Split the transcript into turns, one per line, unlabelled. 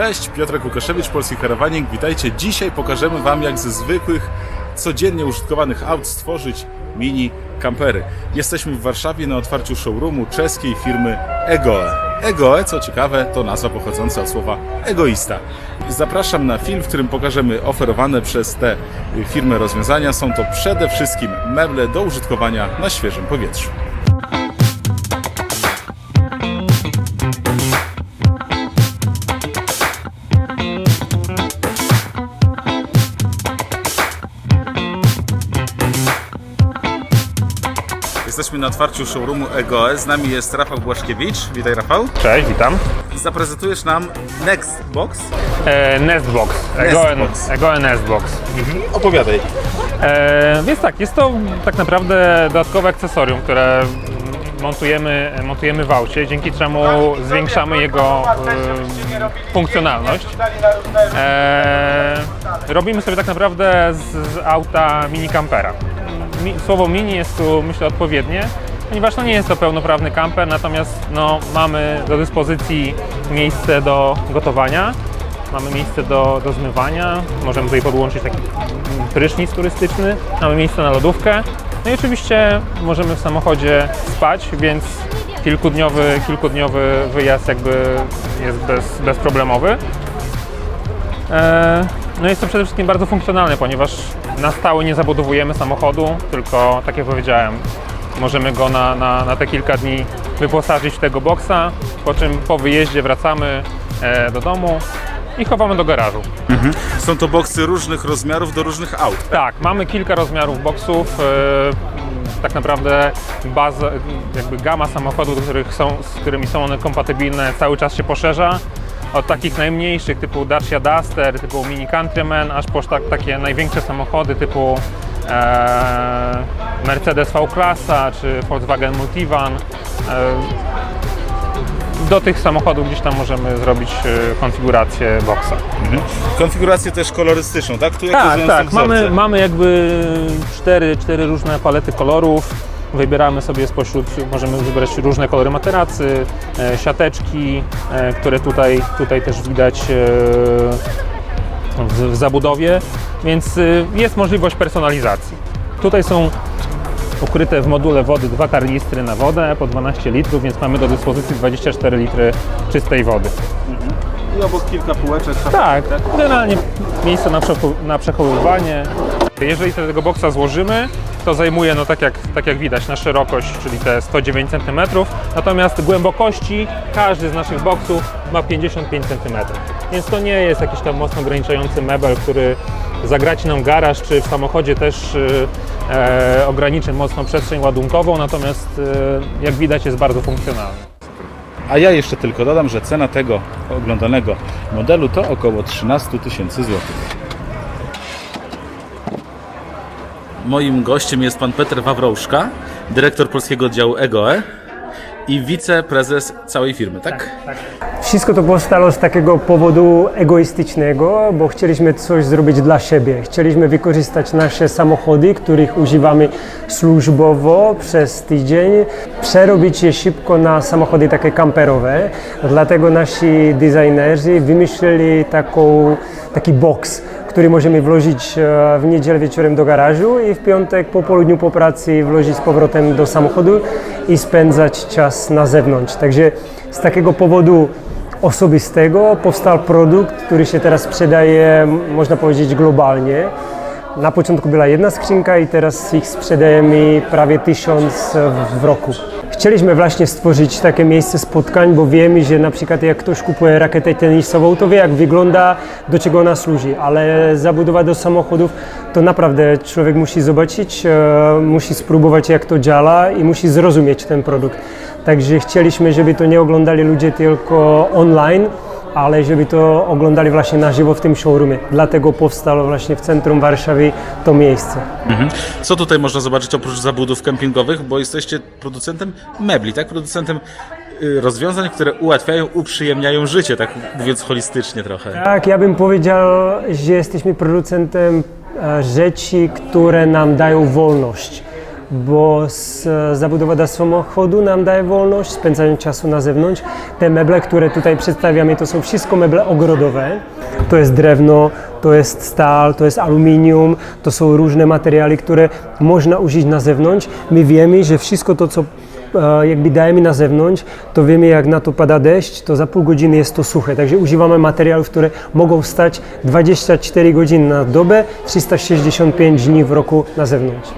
Cześć, Piotrek Łukaszewicz, Polski Karawanik. Witajcie. Dzisiaj pokażemy Wam, jak ze zwykłych, codziennie użytkowanych aut stworzyć mini kampery. Jesteśmy w Warszawie na otwarciu showroomu czeskiej firmy Egoe. Egoe, co ciekawe, to nazwa pochodząca od słowa egoista. Zapraszam na film, w którym pokażemy oferowane przez te firmy rozwiązania. Są to przede wszystkim meble do użytkowania na świeżym powietrzu. Jesteśmy na otwarciu showroomu Egoe. Z nami jest Rafał Błaszkiewicz. Witaj Rafał.
Cześć, witam.
Zaprezentujesz nam Nextbox.
E, Nestbox. Egoe,
Nestbox.
Egoe Nestbox.
Opowiadaj.
E, więc tak, jest to tak naprawdę dodatkowe akcesorium, które montujemy, montujemy w aucie, dzięki czemu zwiększamy jego e, funkcjonalność. E, robimy sobie tak naprawdę z, z auta mini campera. Słowo mini jest tu myślę odpowiednie, ponieważ no nie jest to pełnoprawny kamper, natomiast no, mamy do dyspozycji miejsce do gotowania, mamy miejsce do, do zmywania, możemy tutaj podłączyć taki mm, prysznic turystyczny, mamy miejsce na lodówkę, no i oczywiście możemy w samochodzie spać, więc kilkudniowy, kilkudniowy wyjazd jakby jest bez, bezproblemowy. E, No jest to przede wszystkim bardzo funkcjonalne, ponieważ na stałe nie zabudowujemy samochodu, tylko tak jak powiedziałem, możemy go na, na, na te kilka dni wyposażyć w tego boksa, po czym po wyjeździe wracamy e, do domu i chowamy do garażu.
Są to boksy różnych rozmiarów do różnych aut.
Tak, mamy kilka rozmiarów boksów. e, Tak naprawdę baza, jakby gama samochodów, których są, z którymi są one kompatybilne, cały czas się poszerza. Od takich najmniejszych typu Dacia Duster, typu Mini Countryman, aż po tak, takie największe samochody typu e, Mercedes V-Klasa czy Volkswagen Multivan. E, do tych samochodów gdzieś tam możemy zrobić e, konfigurację boksa.
Konfigurację też kolorystyczną, tak? Tu
Tak, tak. Mamy, mamy jakby cztery, cztery różne palety kolorów. Wybieramy sobie spośród, możemy wybrać różne kolory materacy, e, siateczki, e, które tutaj, tutaj też widać e, w, zabudowie, więc jest możliwość personalizacji. Tutaj są ukryte w module wody dwa karnistry na wodę po 12 litrów, więc mamy do dyspozycji 24 litry czystej wody.
I obok kilka półeczek.
Tak, generalnie miejsce na, na przechowywanie. Jeżeli tego boksa złożymy, to zajmuje, no tak jak, tak jak widać, na szerokość, czyli te 109 cm, natomiast głębokości każdy z naszych boksów ma 55 cm. Więc to nie jest jakiś tam mocno ograniczający mebel, który zagraci nam garaż, czy w samochodzie też y, e, ograniczy mocno przestrzeń ładunkową, natomiast y, jak widać jest bardzo funkcjonalny.
A ja jeszcze tylko dodam, że cena tego oglądanego modelu to około 13 tysięcy złotych. Moim gościem jest pan Peter Wawroszka, dyrektor polskiego oddziału EGOE i wiceprezes całej firmy, tak?
Wszystko to powstało z takiego powodu egoistycznego, bo chcieliśmy coś zrobić dla siebie. Chcieliśmy wykorzystać nasze samochody, których używamy służbowo przez tydzień, przerobić je szybko na samochody takie kamperowe. Dlatego nasi designerzy wymyślili taką, taki box, który możemy włożyć e, w niedzielę wieczorem do garażu i w piątek po południu po pracy włożyć z powrotem do samochodu i spędzać czas na zewnątrz. Także z takiego powodu osobistego powstał produkt, który się teraz sprzedaje, można powiedzieć, globalnie. Na początku była jedna skrzynka i teraz ich sprzedajemy prawie tysiąc w- roku. Chcieliśmy właśnie stworzyć takie miejsce spotkań, bo wiemy, że na przykład jak ktoś kupuje rakietę tenisową, to wie jak wygląda, do czego ona służy, ale zabudowa do samochodów to naprawdę człowiek musi zobaczyć, e, musi spróbować jak to działa i musi zrozumieć ten produkt. Także chcieliśmy, żeby to nie oglądali ludzie tylko online, ale żeby to oglądali właśnie na żywo w tym showroomie. Dlatego powstało właśnie w centrum Warszawy to miejsce.
Co tutaj można zobaczyć oprócz zabudów kempingowych, bo jesteście producentem mebli, tak? Producentem y, rozwiązań, które ułatwiają, uprzyjemniają życie, tak mówiąc holistycznie trochę.
Tak, ja bym powiedział, że jesteśmy producentem e, rzeczy, które nam dają wolność. Bo s- zabudowa do samochodu nam daje wolność, spędzanie czasu na zewnątrz. Te meble, które tutaj przedstawiamy, to są wszystko meble ogrodowe. To jest drewno, to jest stal, to jest aluminium, to są różne materiały, które można użyć na zewnątrz. My wiemy, że wszystko to, co e, jakby dajemy na zewnątrz, to wiemy jak na to pada deszcz, to za pół godziny jest to suche. Także używamy materiałów, które mogą stać 24 godziny na dobę, 365 dni w roku na zewnątrz.